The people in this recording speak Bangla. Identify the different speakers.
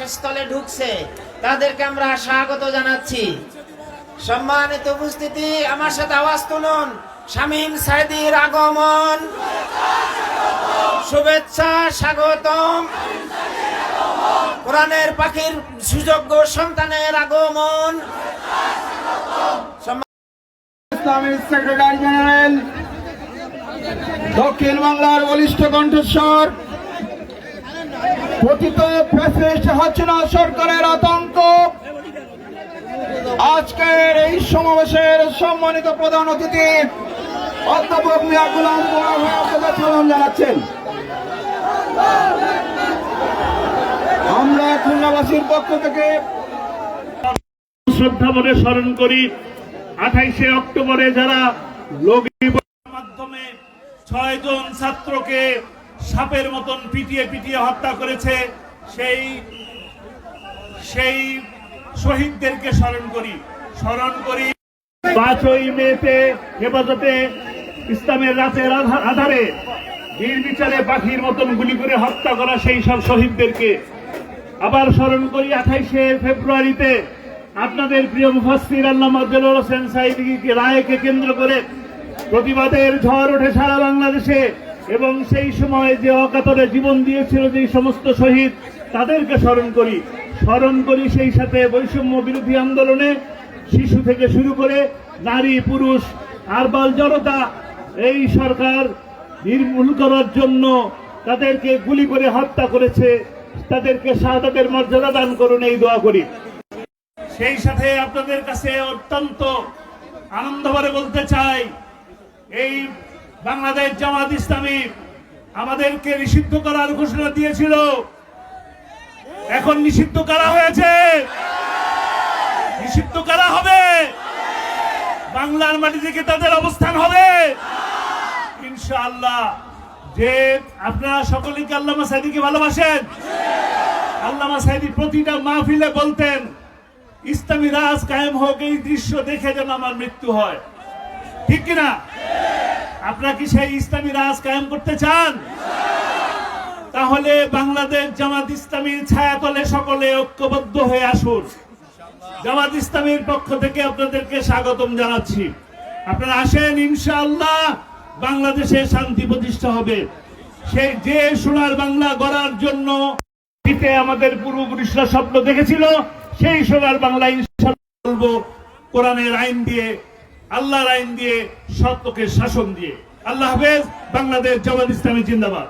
Speaker 1: আবাসস্থলে ঢুকছে। তাদেরকে আমরা স্বাগত জানাচ্ছি। সম্মানিত উপস্থিতি, আমার সাথে আওয়াজ তুলুন। শামীম সাইদির আগমন। শুভেচ্ছা, স্বাগতম। কোরআনের পাখির সুযোগ্য সন্তানের আগমন।
Speaker 2: সেক্রেটারি জেনারেল, দক্ষিণ বাংলার বলিষ্ঠ কণ্ঠস্বর পতিত ফ্যাসিস্ট হাসিনা সরকারের আতঙ্ক। আজকের এই সমাবেশের সম্মানিত প্রধান অতিথি অধ্যাপক মিয়া গুলাম মোড়া ভাই আপনাদের সালাম জানাচ্ছেন। আমরা খুলনাবাসীর পক্ষ থেকে
Speaker 3: শ্রদ্ধা মনে স্মরণ করি, আঠাইশে অক্টোবরে যারা লগি মাধ্যমে ছয় জন ছাত্রকে সাপের মতন পিটিয়ে পিটিয়ে হত্যা করেছে, সেই সেই শহীদদেরকে স্মরণ করি স্মরণ করি। পাঁচই মেতে হেফাজতে ইসলামের রাতের আধারে নির্বিচারে পাখির মতন গুলি করে হত্যা করা সেই সব শহীদদেরকে। আবার স্মরণ করি আঠাইশে ফেব্রুয়ারিতে আপনাদের প্রিয় মুফাসির আল্লামা দেলোর হোসেন সাইদিকে রায়কে কেন্দ্র করে প্রতিবাদের ঝড় ওঠে সারা বাংলাদেশে। এবং সেই সময় যে অকাতরে জীবন দিয়েছিল যে সমস্ত শহীদ, তাদেরকে স্মরণ করি। স্মরণ করি সেই সাথে বৈষম্য বিরোধী আন্দোলনে শিশু থেকে শুরু করে নারী, পুরুষ আরবাল জনতা, এই সরকার নির্মূল করার জন্য তাদেরকে গুলি করে হত্যা করেছে। তাদেরকে শাহাদাতের মর্যাদা দান করুন, এই দোয়া করি। সেই সাথে আপনাদের কাছে অত্যন্ত আনন্দ বলতে চাই, এই বাংলাদেশ জামাত ইসলামী আমাদেরকে নিষিদ্ধ করার ঘোষণা দিয়েছিল। এখন নিষিদ্ধ করা হয়েছে। নিষিদ্ধ করা হবে। বাংলার মাটি থেকে তাদের অবস্থান হবে। ইনশাআল্লাহ। যে আপনারা সকলে কি আল্লামা সাইদিকে ভালোবাসেন। আল্লামা সাইদি প্রতিটা মাহফিলে বলতেন, ইসলামী রাজ কায়েম হোক, এই দৃশ্য দেখে যেন আমার মৃত্যু হয়। ঠিক কিনা? আপনারা কি সেই ইসলামী রাজ কায়েম করতে চান? তাহলে বাংলাদেশ জামাত ইসলামীর ছায়াতলে সকলে ঐক্যবদ্ধ হয়ে আসুন। জামাত ইসলামীর পক্ষ থেকে আপনাদেরকে স্বাগতম জানাচ্ছি। আপনারা আসেন, ইনশাআল্লাহ বাংলাদেশে শান্তি প্রতিষ্ঠা হবে। সেই যে সোনার বাংলা গড়ার জন্য আমাদের পূর্বপুরুষরা স্বপ্ন দেখেছিল, সেই সোনার বাংলা ইনশাআল্লাহ বলব, কোরআনের আইন দিয়ে আল্লাহর আইন দিয়ে সত্যকে শাসন দিয়ে। আল্লাহ হাফেজ বাংলাদেশ জামাত ইসলামী জিন্দাবাদ।